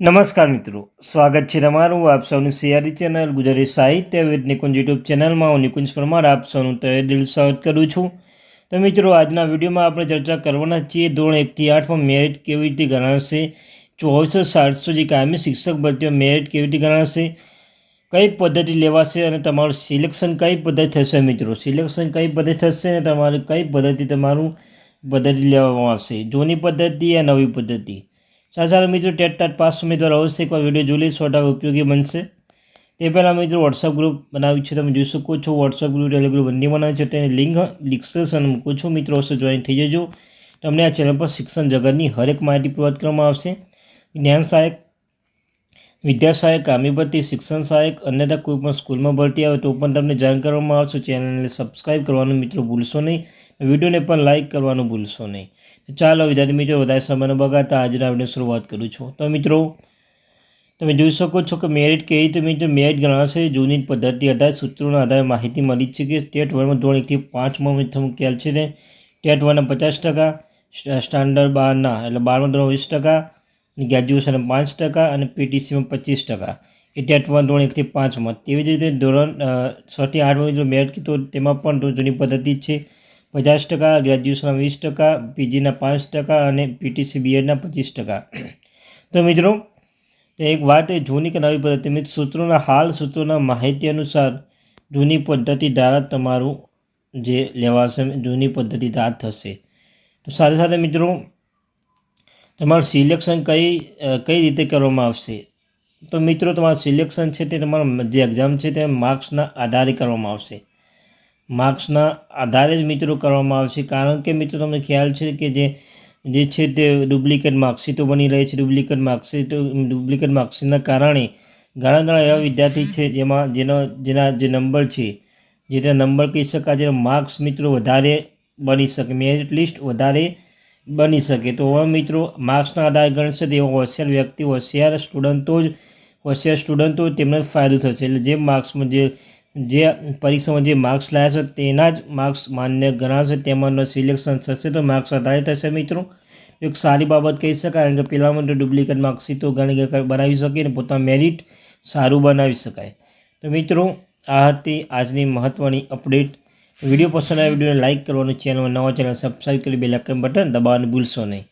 નમસ્કાર મિત્રો, સ્વાગત છે તમારું આપ સૌની સિયારી ચેનલ ગુજરાતી સાહિત્ય વિદ નિકુંજ યુટ્યુબ ચેનલમાં. હું નિકુંજ પરમાર, આપ સૌનું તહે દિલ સ્વાગત કરું છું. તો મિત્રો, આજના વિડીયોમાં આપણે ચર્ચા કરવાના છીએ ધોરણ એકથી આઠમાં મેરિટ કેવી રીતે ગણાશે, ચોવીસો સાતસો જે કાયમી શિક્ષક ભરતીઓ મેરિટ કેવી રીતે ગણાશે, કઈ પદ્ધતિ લેવાશે અને તમારું સિલેક્શન કઈ પદ્ધતિ થશે મિત્રો? સિલેક્શન કઈ પદ્ધતિ થશે અને તમારે કઈ પદ્ધતિ તમારું પદ્ધતિ લેવામાં આવશે? જૂની પદ્ધતિ યા નવી પદ્ધતિ? સારા મિત્રો ટેટ ટાટ પાસ ઉમેદવાર અવશ્ય એકવાર વીડિયો જોઈ લે સો ટકા ઉપયોગી બનશે. તે પહેલાં મિત્રો વોટ્સઅપ ગ્રુપ બનાવ્યું છે, તમે જોઈ શકો છો. વોટ્સઅપ ગ્રુપ ટેલિગ્રુપ બંને બનાવ્યું છે, તેની લિંક ડિસ્ક્રિપ્શન મૂકું છું. મિત્રો, અવશ્ય જોઈન થઈ જજો. તમને આ ચેનલ પર શિક્ષણ જગતની હરેક માહિતી પ્રોવાઈડ કરવામાં આવશે. જ્ઞાન સહાયક, વિદ્યા સહાયક કામી શિક્ષણ સહાયક, અન્યથા કોઈ પણ સ્કૂલમાં ભરતી આવે તો પણ તમને જાણ કરવામાં આવશે. ચેનલને સબસ્ક્રાઈબ કરવાનું મિત્રો ભૂલશો નહીં. વિડીયોને પણ લાઇક કરવાનું ભૂલશો નહીં. ચાલો, વિદ્યાર્થી મિત્રો, વધારે સમયનો બગાડતા આજના વીડિયો શરૂઆત કરું છું. તો મિત્રો, તમે જોઈ શકો છો કે મેરિટ કેવી રીતે મિત્રો મેરિટ ગણાશે? જૂની પદ્ધતિ આધારે, સૂત્રોના આધારે માહિતી મળી છે કે ટેટ વનમાં ધોરણ એકથી પાંચમાં મિત્ર ખ્યાલ છે ને? ટેટ વનના પચાસ ટકા સ્ટાન્ડર્ડ બારના એટલે બારમાં ધોરણ વીસ ટકા ગ્રેજ્યુએશન પાંચ ટકા, અને પીટીસીમાં પચીસ ટકા. એ ટેટ વન ધોરણ એકથી પાંચમાં તેવી જ રીતે ધોરણ છથી આઠમાં મિત્રો મેરિટ કીધું, તેમાં પણ જૂની પદ્ધતિ છે. પચાસ ટકા, ગ્રેજ્યુએશનના વીસ ટકા, પીજીના પાંચ ટકા અને પીટીસી બીએડના પચીસ ટકા. તો મિત્રો એક વાત એ જૂની કે નવી પદ્ધતિ. મિત્ર, સૂત્રોના હાલ સૂત્રોના માહિતી અનુસાર જૂની પદ્ધતિ દ્વારા તમારું જે લેવાશે જૂની પદ્ધતિ દ્વારા થશે. તો સાથે સાથે મિત્રો, તમારું સિલેક્શન કઈ કઈ રીતે કરવામાં આવશે? તો મિત્રો, તમારું સિલેક્શન છે તે તમારું જે એક્ઝામ છે તે માર્ક્સના આધારે કરવામાં આવશે. માર્ક્સના આધારે જ મિત્રો કરવામાં આવશે કારણ કે મિત્રો તમને ખ્યાલ છે કે જે જે છે તે ડુપ્લિકેટ માર્કશીટો બની રહી છે. ડુપ્લિકેટ માર્કશીટો, ડુપ્લિકેટ માર્કશીટના કારણે ઘણા ઘણા એવા વિદ્યાર્થી છે જેમાં, જેનો, જેના જે નંબર છે, જેના નંબર કહી શકાય, જેના માર્ક્સ મિત્રો વધારે બની શકે મેરિટ લિસ્ટ વધારે બની શકે. તો હવે મિત્રો માર્ક્સના આધારે ગણશે તો એવા હોશિયાર વ્યક્તિ હોશિયાર સ્ટુડન્ટો જ, હોશિયાર સ્ટુડન્ટો તેમને ફાયદો થશે. એટલે જે માર્ક્સમાં જે જે પરીક્ષામાં જે માર્ક્સ લાવ્યા છે તેના જ માર્ક્સ માન્ય ગણાશે. તેમાંનો સિલેક્શન થશે તો માર્ક્સ આધારિત થશે મિત્રો. એક સારી બાબત કહી શકાય કારણ કે પેલામાં તો ડુપ્લિકેટ માર્કશીટો ઘણી બનાવી શકે અને પોતાનું મેરિટ સારું બનાવી શકાય. તો મિત્રો, આ હતી આજની મહત્ત્વની અપડેટ વીડિયો પસંદ આવે વિડીયોને લાઇક કરવાનું ચેનલમાં નવા ચેનલ સબસ્ક્રાઈબ કરી બે લાઇકન બટન દબાવવાનું ભૂલશો નહીં.